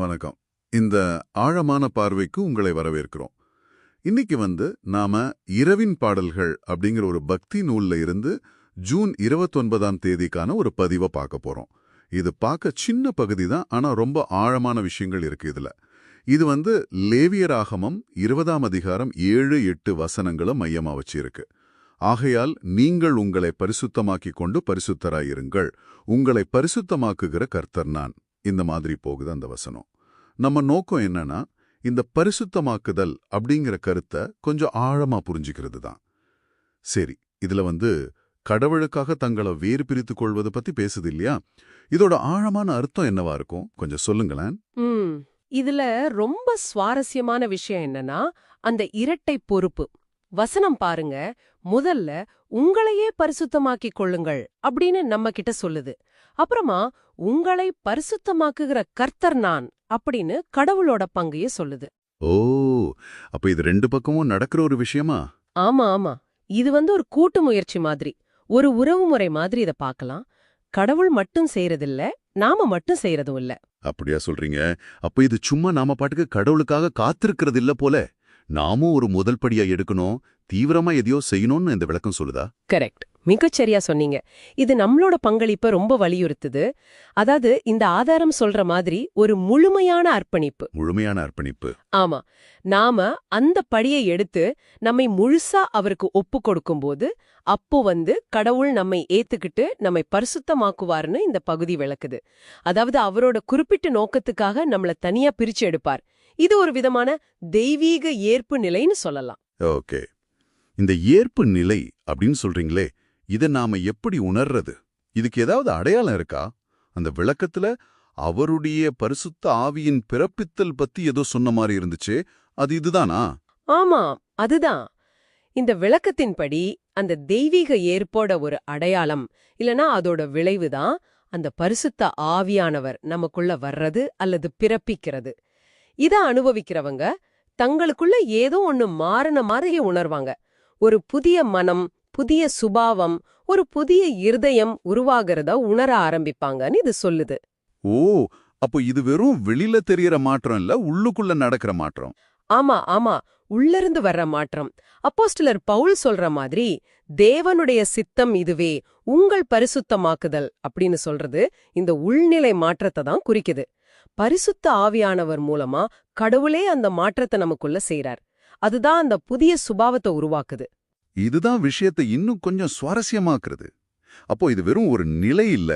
வணக்கம். இந்த ஆழமான பார்வைக்கு உங்களை வரவேற்கிறோம். இன்னைக்கு வந்து நாம இரவின் பாடல்கள் அப்படிங்கிற ஒரு பக்தி நூல்ல இருந்து ஜூன் 29ஆம் தேதிக்கான ஒரு பதிவை பார்க்க போறோம். இது பார்க்க சின்ன பகுதி தான் ஆனா ரொம்ப ஆழமான விஷயங்கள் இருக்கு இதுல. இது வந்து லேவியராகமம் இருபதாம் அதிகாரம் ஏழு எட்டு வசனங்களை மையமா வச்சிருக்கு. ஆகையால் நீங்கள் உங்களை பரிசுத்தமாக்கிக் கொண்டு பரிசுத்தராயிருங்கள். உங்களை பரிசுத்தமாக்குகிற கர்த்தர் நான். இந்த மாதிரி போகுது அந்த வசனம். நம்ம நோக்கம் என்னன்னா இந்த பரிசுத்தமாக்குதல் அப்படிங்கிற கருத்தை கொஞ்சம் ஆழமா புரிஞ்சுக்கிறது தான் சரி இதுல வந்து கடவுளுக்காக தங்களை வேறு பிரித்துக் கொள்வது பத்தி பேசுது இல்லையா? இதோட ஆழமான அர்த்தம் என்னவா இருக்கும்? கொஞ்சம் சொல்லுங்களேன். இதுல ரொம்ப சுவாரஸ்யமான விஷயம் என்னன்னா அந்த இரட்டை பொறுப்பு. வசனம் பாருங்க முதல்ல உங்களையே பரிசுத்தமாக்கிக் கொள்ளுங்கள் அப்படின்னு நம்ம கிட்ட சொல்லுது. அப்புறமா உங்களை பரிசுத்தமாக்குகிற கர்த்தர் நான் அப்படின்னு கடவுளோட பங்கையே சொல்லுது. ஓ அப்ப இது ரெண்டு பக்கமும் நடக்கிற ஒரு விஷயமா? ஆமா ஆமா. இது வந்து ஒரு கூட்டு முயற்சி மாதிரி. ஒரு உறவுமுறை மாதிரி இத பார்க்கலாம் கடவுள் மட்டும் செய்யறதில்ல நாம மட்டும் செய்யறதும் இல்ல. அப்படியா சொல்றீங்க. அப்ப இது சும்மா நாம பாட்டுக்கு கடவுளுக்காக காத்திருக்கிறது இல்ல போல. நாமும் ஒரு முதல் படியா எடுக்கணும் தீவிரமா எதையோ செய்யணும்னு இந்த விளக்கம் சொல்லுதா? கரெக்ட் மிகச்சரியா சொன்னீங்க. இது நம்மளோட பங்களிப்பை ரொம்ப வலியுறுத்துது. அதாவது இந்த ஆதாரம் சொல்ற மாதிரி ஒரு முழுமையான அர்ப்பணிப்பு. முழுமையான அர்ப்பணிப்பு. ஆமா. நாம அந்த படியை எடுத்து நம்மை முழுசா அவருக்கு ஒப்பு கொடுக்கும்போது அப்போ வந்து கடவுள் நம்மை ஏத்துக்கிட்டு நம்மை பரிசுத்தமாக்குவார்னு இந்த பகுதி விளக்குது. அதாவது அவரோட குறிப்பிட்ட நோக்கத்துக்காக நம்மள தனியா பிரிச்சு எடுப்பார். இது ஒரு விதமான தெய்வீக ஏற்பு நிலைன்னு சொல்லலாம். ஓகே. இந்த ஏற்பு நிலை அப்படின்னு சொல்றீங்களே இதை நாம எப்படி உணர்றது? இதுக்கு ஏதாவது அடையாளம் இருக்கா? அந்த விளக்கத்துல அவருடைய பரிசுத்த ஆவியின் பிறப்பித்தல் பத்தி ஏதோ சொன்ன மாதிரி இருந்துச்சு அது இதுதானா? ஆமா அதுதான். இந்த விளக்கத்தின்படி அந்த தெய்வீக ஏற்போட ஒரு அடையாளம் இல்லனா அதோட விளைவுதான் அந்த பரிசுத்த ஆவியானவர் நமக்குள்ள வர்றது அல்லது பிறப்பிக்கிறது. இத அனுபவிக்கிறவங்க தங்களுக்குள்ள ஏதோ ஒன்னு மாறின மாதிரியே உணர்வாங்க. ஒரு புதிய மனம் புதிய சுபாவம் ஒரு புதிய இருதயம் உருவாகிறத உணர ஆரம்பிப்பாங்கன்னு இது சொல்லுது. ஓ அப்போ இது வெறும் வெளியில தெரியற மாற்றம் இல்ல உள்ளுக்குள்ள நடக்கிற மாற்றம்? ஆமா ஆமா உள்ளிருந்து வர்ற மாற்றம். அப்போஸ்டலர் பவுல் சொல்ற மாதிரி தேவனுடைய சித்தம் இதுவே உங்கள் பரிசுத்தமாக்குதல் அப்படின்னு சொல்றது இந்த உள்நிலை மாற்றத்தை தான் குறிக்குது. பரிசுத்த ஆவியானவர் மூலமா கடவுளே அந்த மாற்றத்தை நமக்குள்ள செய்றார். அதுதான் அந்த புதிய சுபாவத்தை உருவாக்குது. இதுதான் விஷயத்தை இன்னும் கொஞ்சம் சுவாரஸ்யமாக்குறது. அப்போ இது வெறும் ஒரு நிலை இல்ல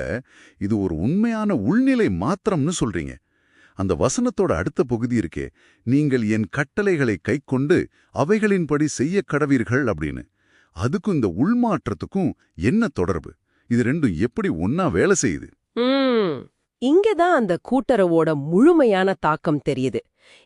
இது ஒரு உண்மையான உள்நிலை மாத்திரம்னு சொல்றீங்க. அந்த வசனத்தோட அடுத்த பகுதி இருக்கே நீங்கள் என் கட்டளைகளை கைக்கொண்டு அவைகளின்படி செய்ய கடவீர்கள் அப்படின்னு. அதுக்கும் இந்த உள்மாற்றத்துக்கும் என்ன தொடர்பு? இது ரெண்டும் எப்படி ஒன்னா வேலை செய்யுது? இங்கதான் அந்த கூட்டுறவோட முழுமையான தாக்கம் தெரியுது.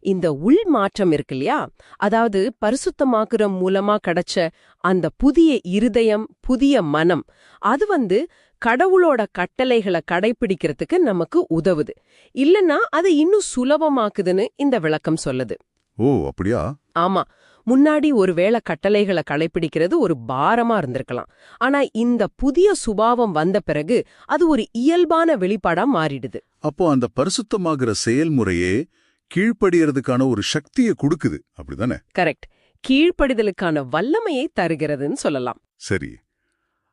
இந்த உள் மாற்றம் இருக்கு இல்லையா? அதாவது பரிசுத்தமாக்குற மூலமா கிடைச்ச அந்த புதிய இருதயம் புதிய மனம் அது வந்து கடவுளோட கட்டளைகளை கடைபிடிக்கிறதுக்கு நமக்கு உதவுது. இல்லனா அது இன்னும் சுலபமாக்குதுன்னு இந்த விளக்கம் சொல்லுது. ஓ அப்படியா? ஆமா. முன்னாடி ஒருவேளை கட்டளைகளை கடைபிடிக்கிறது ஒரு பாரமா இருந்திருக்கலாம். ஆனா இந்த புதிய சுபாவம் வந்த பிறகு அது ஒரு இயல்பான வெளிப்பாடா மாறிடுது. அப்போ அந்த பரிசுத்தமாகிற செயல்முறையே கீழ்ப்படியறதுக்கான ஒரு சக்தியை கொடுக்குது. அப்படிதானே? கரெக்ட். கீழ்ப்படிதலுக்கான வல்லமையை தருகிறதுன்னு சொல்லலாம். சரி.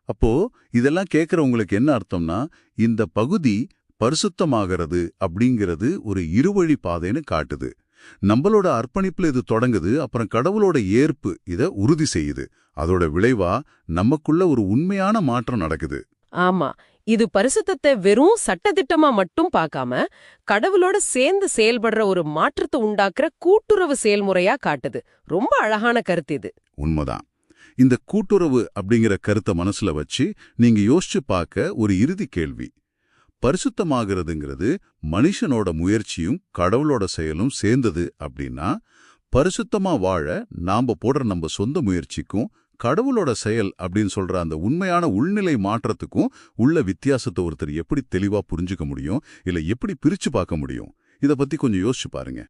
அப்போ இதெல்லாம் கேட்கறவங்களுக்கு என்ன அர்த்தம்னா இந்த பகுதி பரிசுத்தமாகிறது அப்படிங்கிறது ஒரு இருவழி பாதைன்னு காட்டுது. நம்மளோட அர்ப்பணிப்புல இது தொடங்குது அப்புறம் கடவுளோட ஏற்பு இத உறுதி செய்யுது. அதோட விளைவா நமக்குள்ள ஒரு உண்மையான மாற்றம் நடக்குது. ஆமா. இது பரிசுத்தத்தை வெறும் சட்டதிட்டமா மட்டும் பார்க்காம கடவுளோட சேர்ந்து செயல்படுற ஒரு மாற்றத்தை உண்டாக்குற கூட்டுறவு செயல்முறையா காட்டுது. ரொம்ப அழகான கருத்து இது. உண்மைதான். இந்த கூட்டுறவு அப்படிங்கிற கருத்தை மனசுல வச்சு நீங்க யோசிச்சு பார்க்க ஒரு இறுதி கேள்வி. பரிசுத்தமாகிறதுங்கிறது மனுஷனோட முயற்சியும் கடவுளோட செயலும் சேர்ந்தது அப்படின்னா பரிசுத்தமா வாழ நாம போடுற நம்ம சொந்த முயற்சிக்கும் கடவுளோட செயல் அப்படின்னு சொல்ற அந்த உண்மையான உள்நிலை மாற்றத்துக்கும் உள்ள வித்தியாசத்தை ஒருத்தர் எப்படி தெளிவா புரிஞ்சுக்க முடியும் இல்ல எப்படி பிரிச்சு பார்க்க முடியும்? இத பத்தி கொஞ்சம் யோசிச்சு பாருங்க.